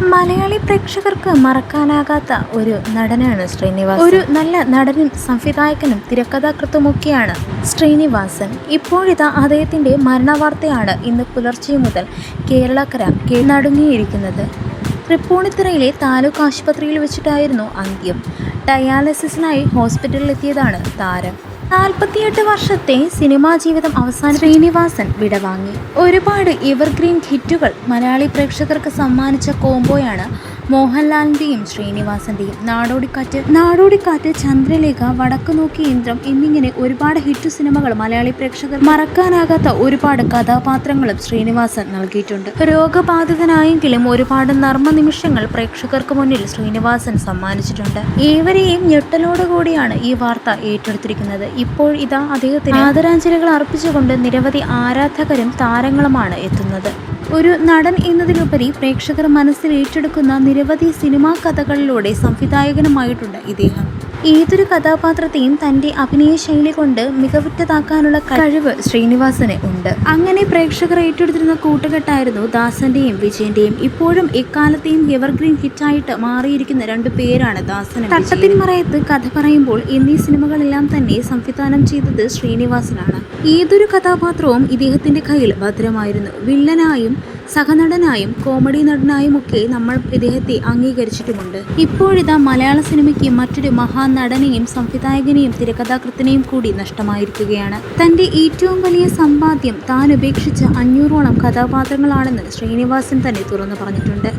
മലയാളി പ്രേക്ഷകർക്ക് മറക്കാനാകാത്ത ഒരു നടനാണ് ശ്രീനിവാസൻ. ഒരു നല്ല നടനും സംവിധായകനും തിരക്കഥാകൃത്തുമൊക്കെയാണ് ശ്രീനിവാസൻ. ഇപ്പോഴിതാ അദ്ദേഹത്തിന്റെ മരണവാർത്തയാണ് ഇന്ന് പുലർച്ചെ മുതൽ കേരളക്കര നടുങ്ങിയിരിക്കുന്നത്. തൃപ്പൂണിത്തുറയിലെ താലൂക്ക് ആശുപത്രിയിൽ വെച്ചിട്ടായിരുന്നു അന്ത്യം. ഡയാലിസിസിനായി ഹോസ്പിറ്റലിലെത്തിയതാണ് താരം. നാൽപ്പത്തിയെട്ട് വർഷത്തെ സിനിമാ ജീവിതം അവസാന ശ്രീനിവാസൻ വിടവാങ്ങി. ഒരുപാട് എവർഗ്രീൻ ഹിറ്റുകൾ മലയാളി പ്രേക്ഷകർക്ക് സമ്മാനിച്ച കോംബോയാണ് മോഹൻലാലിന്റെയും ശ്രീനിവാസന്റെയും നാടോടിക്കാറ്റ് നാടോടിക്കാറ്റ് ചന്ദ്രലേഖ വടക്കു നോക്കി ഇന്ദ്രം എന്നിങ്ങനെ ഒരുപാട് ഹിറ്റ് സിനിമകൾ മലയാളി പ്രേക്ഷകർ മറക്കാനാകാത്ത ഒരുപാട് കഥാപാത്രങ്ങളും ശ്രീനിവാസൻ നൽകിയിട്ടുണ്ട്. രോഗബാധിതനായെങ്കിലും ഒരുപാട് നർമ്മ നിമിഷങ്ങൾ പ്രേക്ഷകർക്ക് മുന്നിൽ ശ്രീനിവാസൻ സമ്മാനിച്ചിട്ടുണ്ട്. ഏവരെയും ഞെട്ടലോടുകൂടിയാണ് ഈ വാർത്ത ഏറ്റെടുത്തിരിക്കുന്നത്. ഇപ്പോൾ ഇതാ അദ്ദേഹത്തിന് ആദരാഞ്ജലികൾ അർപ്പിച്ചുകൊണ്ട് നിരവധി ആരാധകരും താരങ്ങളുമാണ് എത്തുന്നത്. ഒരു നടൻ എന്നതിലുപരി പ്രേക്ഷകർ മനസ്സിൽ ഏറ്റെടുക്കുന്ന നിരവധി സിനിമാ കഥകളിലൂടെ സംവിധായകനുമായിട്ടുണ്ട് ഇദ്ദേഹം. ഏതൊരു കഥാപാത്രത്തെയും തന്റെ അഭിനയ ശൈലി കൊണ്ട് മികവുറ്റതാക്കാനുള്ള കഴിവ് ശ്രീനിവാസന് ഉണ്ട്. അങ്ങനെ പ്രേക്ഷകർ ഏറ്റെടുത്തിരുന്ന കൂട്ടുകെട്ടായിരുന്നു ദാസന്റെയും വിജയന്റെയും. ഇപ്പോഴും എക്കാലത്തെയും എവർഗ്രീൻ ഹിറ്റായിട്ട് മാറിയിരിക്കുന്ന രണ്ടു പേരാണ് ദാസനും തട്ടത്തിന് മറയത്ത് കഥ പറയുമ്പോൾ എന്നീ സിനിമകളെല്ലാം തന്നെ സംവിധാനം ചെയ്തത് ശ്രീനിവാസനാണ്. ഏതൊരു കഥാപാത്രവും ഇദ്ദേഹത്തിന്റെ കയ്യിൽ ഭദ്രമായിരുന്നു. വില്ലനായും സഹനടനായും കോമഡി നടനായും ഒക്കെ നമ്മൾ ഇദ്ദേഹത്തെ അംഗീകരിച്ചിട്ടുമുണ്ട്. ഇപ്പോഴിതാ മലയാള സിനിമയ്ക്ക് മറ്റൊരു മഹാനടനെയും സംവിധായകനെയും തിരക്കഥാകൃത്തിനെയും കൂടി നഷ്ടമായിരിക്കുകയാണ്. തന്റെ ഏറ്റവും വലിയ സമ്പാദ്യം താൻ ഉപേക്ഷിച്ച അഞ്ഞൂറോളം കഥാപാത്രങ്ങളാണെന്ന് ശ്രീനിവാസൻ തന്നെ തുറന്നു പറഞ്ഞിട്ടുണ്ട്.